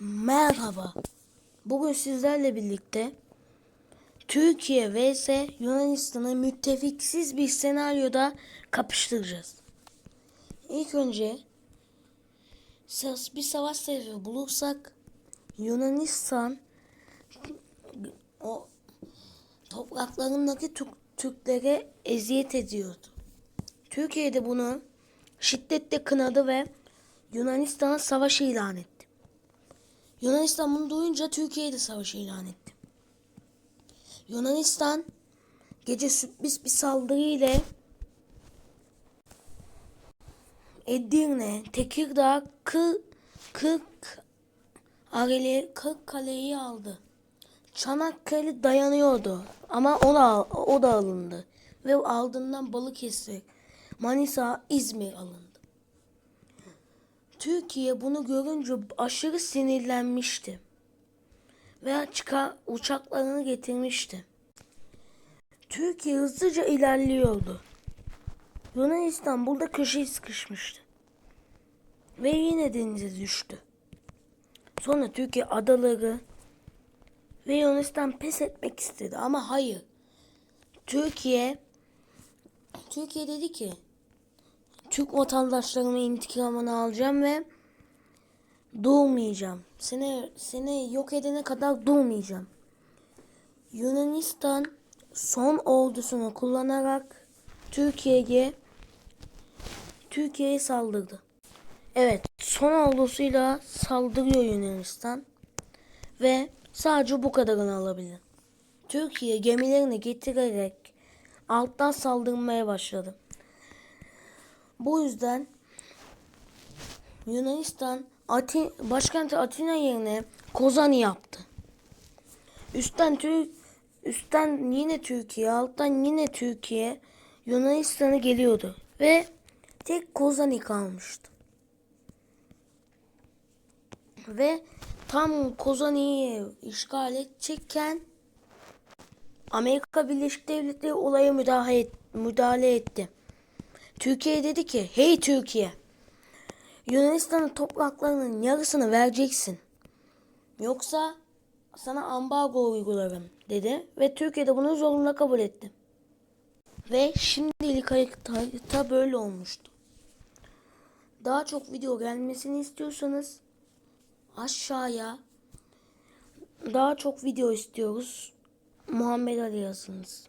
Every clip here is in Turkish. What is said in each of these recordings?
Merhaba. Bugün sizlerle birlikte Türkiye vs Yunanistan'ı müttefiksiz bir senaryoda kapıştıracağız. İlk önce bir savaş sebebi bulursak Yunanistan o topraklarındaki Türk- Türklere eziyet ediyordu. Türkiye de bunu şiddetle kınadı ve Yunanistan'a savaş ilan etti. Yunanistan bunu duyunca Türkiye'ye de savaş ilan etti. Yunanistan gece sürpriz bir saldırı ile Edirne, Tekirdağ, Kırk, Kırk, Areli, Kırk Kale'yi aldı. Çanakkale dayanıyordu ama o da, o da alındı. Ve ardından Balıkesir, Manisa, İzmir alındı. Türkiye bunu görünce aşırı sinirlenmişti. Ve çıkar uçaklarını getirmişti. Türkiye hızlıca ilerliyordu. Yunanistan burada köşeye sıkışmıştı. Ve yine denize düştü. Sonra Türkiye adaları ve Yunanistan pes etmek istedi ama hayır. Türkiye Türkiye dedi ki Türk vatandaşlarımın intikamını alacağım ve doğmayacağım. Seni, seni yok edene kadar doğmayacağım. Yunanistan son ordusunu kullanarak Türkiye'ye Türkiye'ye saldırdı. Evet, son ordusuyla saldırıyor Yunanistan ve sadece bu kadarını alabilir. Türkiye gemilerini getirerek alttan saldırmaya başladı. Bu yüzden Yunanistan Atin, başkenti Atina yerine Kozani yaptı. Üstten Türk üstten yine Türkiye, alttan yine Türkiye Yunanistan'a geliyordu ve tek Kozani kalmıştı. Ve tam Kozani'yi işgal edecekken Amerika Birleşik Devletleri olaya müdahale, müdahale etti. Türkiye dedi ki hey Türkiye Yunanistan'ın topraklarının yarısını vereceksin. Yoksa sana ambargo uygularım dedi ve Türkiye de bunu zorunla kabul etti. Ve şimdilik harita, böyle olmuştu. Daha çok video gelmesini istiyorsanız aşağıya daha çok video istiyoruz. Muhammed Ali yazınız.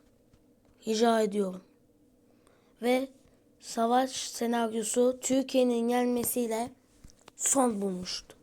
Rica ediyorum. Ve savaş senaryosu Türkiye'nin yenmesiyle son bulmuştu.